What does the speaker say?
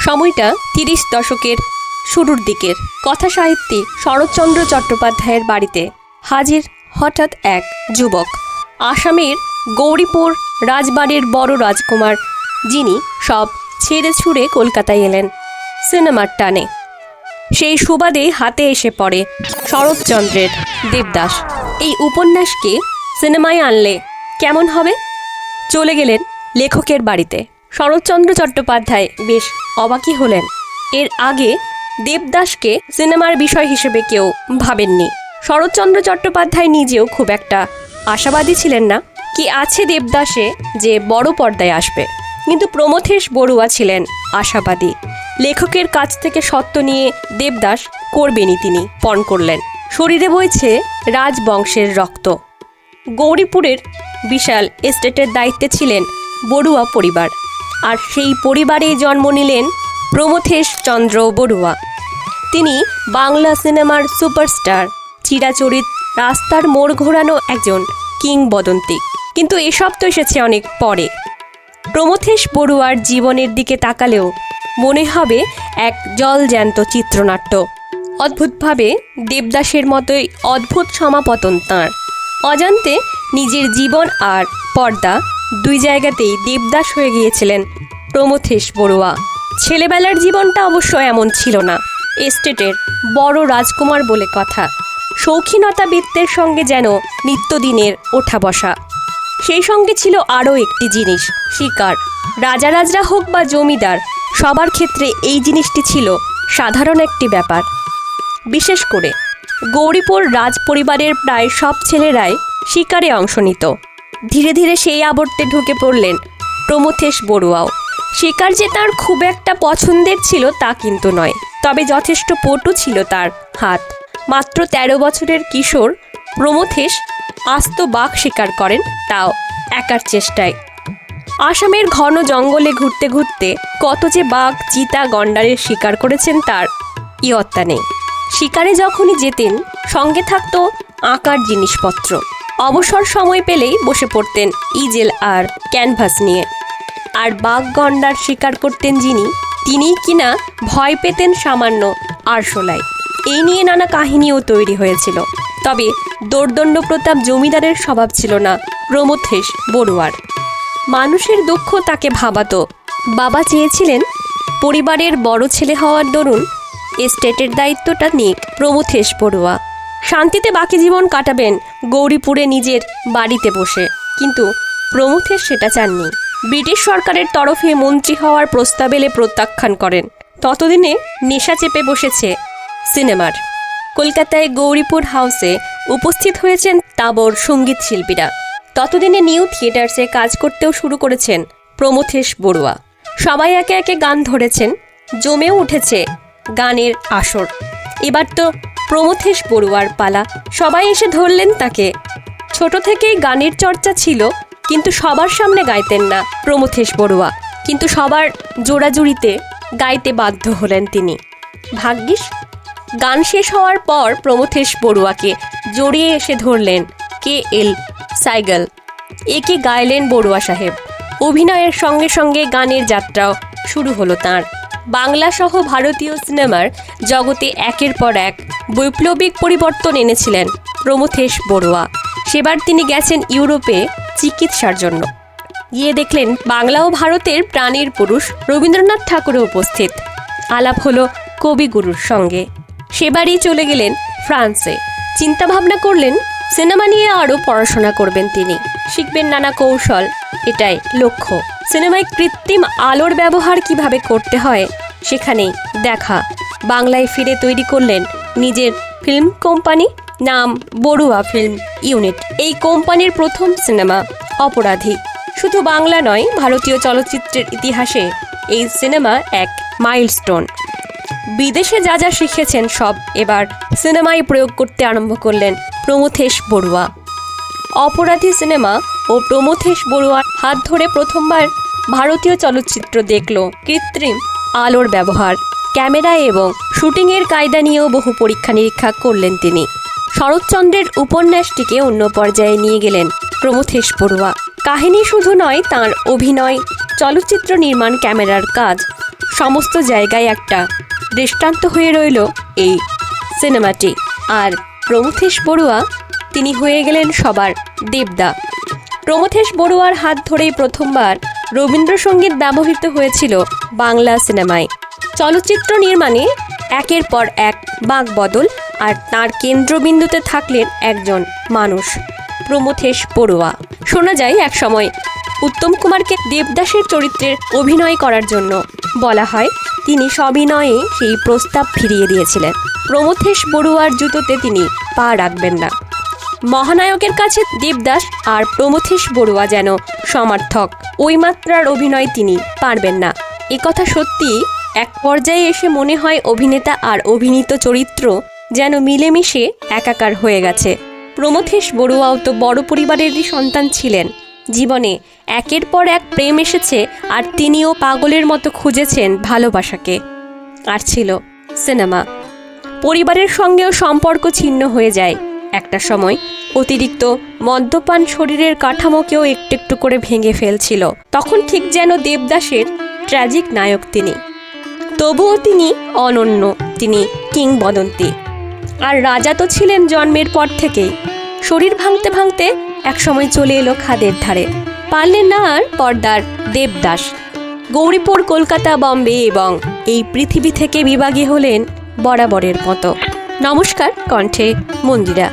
সময়টা তিরিশ দশকের শুরুর দিকের। কথা সাহিত্যিক শরৎচন্দ্র চট্টোপাধ্যায়ের বাড়িতে হাজির হঠাৎ এক যুবক। আসামের গৌরীপুর রাজবাড়ির বড় রাজকুমার, যিনি সব ছেড়ে ছুড়ে কলকাতায় এলেন সিনেমার টানে। সেই সুবাদে হাতে এসে পড়ে শরৎচন্দ্রের দেবদাস। এই উপন্যাসকে সিনেমায় আনলে কেমন হবে? চলে গেলেন লেখকের বাড়িতে। শরৎচন্দ্র চট্টোপাধ্যায় বেশ অবাকই হলেন। এর আগে দেবদাসকে সিনেমার বিষয় হিসেবে কেউ ভাবেননি। শরৎচন্দ্র চট্টোপাধ্যায় নিজেও খুব একটা আশাবাদী ছিলেন না কি আছে দেবদাসে যে বড় পর্দায় আসবে। কিন্তু প্রমথেশ বড়ুয়া ছিলেন আশাবাদী। লেখকের কাছ থেকে সত্য নিয়ে দেবদাস করবেনই তিনি, পণ করলেন। শরীরে বইছে রাজবংশের রক্ত। গৌরীপুরের বিশাল এস্টেটের দায়িত্বে ছিলেন বড়ুয়া পরিবার। আর সেই পরিবারেই জন্ম নিলেন প্রমথেশ চন্দ্র বড়ুয়া। তিনি বাংলা সিনেমার সুপারস্টার, চিরাচরিত রাস্তার মোড় ঘোরানো একজন কিংবদন্তি। কিন্তু এসব তো এসেছে অনেক পরে। প্রমথেশ বড়ুয়ার জীবনের দিকে তাকালেও মনে হবে এক জলজ্যান্ত চিত্রনাট্য। অদ্ভুতভাবে দেবদাসের মতোই অদ্ভুত সমাপতন তাঁর। অজান্তে নিজের জীবন আর পর্দা দুই জায়গাতেই দেবদাস হয়ে গিয়েছিলেন প্রমথেশ বড়ুয়া। ছেলেবেলার জীবনটা অবশ্য এমন ছিল না। এস্টেটের বড় রাজকুমার বলে কথা। শৌখিনতা বৃত্তের সঙ্গে যেন নিত্যদিনের ওঠা বসা। সেই সঙ্গে ছিল আরও একটি জিনিস, শিকার। রাজারাজরা হোক বা জমিদার, সবার ক্ষেত্রে এই জিনিসটি ছিল সাধারণ একটি ব্যাপার। বিশেষ করে গৌরীপুর রাজ পরিবারের প্রায় সব ছেলেরাই শিকারে অংশ নিত। ধীরে ধীরে সেই আবর্তে ঢুকে পড়লেন প্রমথেশ বড়ুয়াও। শিকার যে তার খুব একটা পছন্দের ছিল তা কিন্তু নয়, তবে যথেষ্ট পটু ছিল তার হাত। মাত্র ১৩ বছরের কিশোর প্রমথেশ আস্ত বাঘ শিকার করেন তাও একার চেষ্টায়। আসামের ঘন জঙ্গলে ঘুরতে ঘুরতে কত যে বাঘ, চিতা, গন্ডারের শিকার করেছেন তার ইয়ত্তা নেই। শিকারে যখনই যেতেন, সঙ্গে থাকত আঁকার জিনিসপত্র। অবসর সময় পেলেই বসে পড়তেন ইজেল আর ক্যানভাস নিয়ে। আর বাঘ গন্ডার শিকার করতেন যিনি, তিনিই কিনা ভয় পেতেন সামান্য আরশোলায়। এই নিয়ে নানা কাহিনীও তৈরি হয়েছিল। তবে দোর্দণ্ড প্রতাপ জমিদারের স্বভাব ছিল না প্রমথেশ বড়ুয়ার। মানুষের দুঃখ তাকে ভাবাতো। বাবা চেয়েছিলেন পরিবারের বড় ছেলে হওয়ার দরুন এস্টেটের দায়িত্বটা নিক প্রমথেশ বড়ুয়া। শান্তিতে বাকি জীবন কাটাবেন গৌরীপুরে নিজের বাড়িতে বসে। কিন্তু প্রমথেশ সেটা চাননি। ব্রিটিশ সরকারের তরফে মন্ত্রী হওয়ার প্রস্তাব এলে প্রত্যাখ্যান করেন। ততদিনে নেশা চেপে বসেছে সিনেমার। কলকাতায় গৌরীপুর হাউসে উপস্থিত হয়েছেন তাবর সংগীত শিল্পীরা। ততদিনে নিউ থিয়েটার্সে কাজ করতেও শুরু করেছেন প্রমথেশ বড়ুয়া। সবাই একে একে গান ধরেছেন, জমেও উঠেছে গানের আসর। এবার তো প্রমথেশ বড়ুয়ার পালা। সবাই এসে ধরলেন তাকে। ছোট থেকেই গানের চর্চা ছিল, কিন্তু সবার সামনে গাইতেন না প্রমথেশ বড়ুয়া কিন্তু সবার জোড়াজুড়িতে গাইতে বাধ্য হলেন তিনি। ভাগ্যিস, গান শেষ হওয়ার পর প্রমথেশ বড়ুয়াকে জড়িয়ে এসে ধরলেন কে এল সাইগল। একে গাইলেন বড়ুয়া সাহেব। অভিনয়ের সঙ্গে সঙ্গে গানের যাত্রাও শুরু হলো তাঁর। বাংলা সহ ভারতীয় সিনেমার জগতে একের পর এক বৈপ্লবিক পরিবর্তন এনেছিলেন প্রমথেশ বড়ুয়া। সেবার তিনি গেছেন ইউরোপে চিকিৎসার জন্য। গিয়ে দেখলেন বাংলা ও ভারতের প্রাণীর পুরুষ রবীন্দ্রনাথ ঠাকুরও উপস্থিত। আলাপ হলো কবিগুরুর সঙ্গে। সেবারই চলে গেলেন ফ্রান্সে। চিন্তাভাবনা করলেন, সিনেমা নিয়ে আরও পড়াশোনা করবেন তিনি। শিখবেন নানা কৌশল। এটাই লক্ষ্য। সিনেমায় কৃত্রিম আলোর ব্যবহার কীভাবে করতে হয়, সেখানেই দেখা। বাংলায় ফিরে তৈরি করলেন নিজের ফিল্ম কোম্পানি নাম বড়ুয়া ফিল্ম ইউনিট। এই কোম্পানির প্রথম সিনেমা অপরাধী। শুধু বাংলা নয়, ভারতীয় চলচ্চিত্রের ইতিহাসে এই সিনেমা এক মাইলস্টোন। বিদেশে যা যা শিখেছেন সব এবার সিনেমায় প্রয়োগ করতে আরম্ভ করলেন প্রমথেশ বড়ুয়া। অপরাধী সিনেমা ও প্রমথেশ বড়ুয়ার হাত ধরে প্রথমবার ভারতীয় চলচ্চিত্র দেখল কৃত্রিম আলোর ব্যবহার। ক্যামেরা এবং শুটিংয়ের কায়দা নিয়েও বহু পরীক্ষা নিরীক্ষা করলেন তিনি। শরৎচন্দ্রের উপন্যাসটিকে অন্য পর্যায়ে নিয়ে গেলেন প্রমথেশ বড়ুয়া কাহিনী শুধু নয়, তার অভিনয়, চলচ্চিত্র নির্মাণ, ক্যামেরার কাজ, সমস্ত জায়গায় একটা দৃষ্টান্ত হয়ে রইল এই সিনেমাটি। আর প্রমথেশ বড়ুয়া তিনি হয়ে গেলেন সবার দেবদা। প্রমথেশ বড়ুয়ার হাত ধরেই প্রথমবার রবীন্দ্রসঙ্গীত ব্যবহৃত হয়েছিল বাংলা সিনেমায়। চলচ্চিত্র নির্মাণে একের পর এক বাঁক বদল আর তার কেন্দ্রবিন্দুতে থাকলেন একজন মানুষ, প্রমথেশ বড়ুয়া শোনা যায় এক সময় উত্তম কুমারকে দেবদাসের চরিত্রের অভিনয় করার জন্য বলা হয়, তিনি সবিনয়ে সেই প্রস্তাব ফিরিয়ে দিয়েছিলেন। প্রমথেশ বড়ুয়ার জুতোতে তিনি পা রাখবেন না। মহানায়কের কাছে দেবদাস আর প্রমথেশ বড়ুয়া যেন সমার্থক ওই মাত্রার অভিনয় তিনি পারবেন না। কথা সত্যি এক পর্যায়ে এসে মনে হয় অভিনেতা আর অভিনীত চরিত্র যেন মিলেমিশে একাকার হয়ে গেছে। প্রমথেশ বড়ুয়াও তো বড় পরিবারেরই সন্তান ছিলেন। জীবনে একের পর এক প্রেম এসেছে আর তিনিও পাগলের মতো খুঁজেছেন ভালোবাসাকে। আর ছিল সিনেমা। পরিবারের সঙ্গেও সম্পর্ক ছিন্ন হয়ে যায়। একটা সময় অতিরিক্ত মদ্যপান শরীরের কাঠামোকেও একটু একটু করে ভেঙে ফেলছিল। তখন ঠিক যেন দেবদাসের ট্র্যাজিক নায়ক তিনি। তবুও তিনি অনন্য, তিনি কিংবদন্তি। আর রাজা তো ছিলেন জন্মের পর থেকেই। শরীর ভাঙতে ভাঙতে একসময় চলে এলো খাদের ধারে। পারলেন না আর পর্দার দেবদাস। গৌরীপুর, কলকাতা, বম্বে এবং এই পৃথিবী থেকে বিভাগী হলেন বরাবরের মতো। নমস্কার, কণ্ঠে মন্দিরা।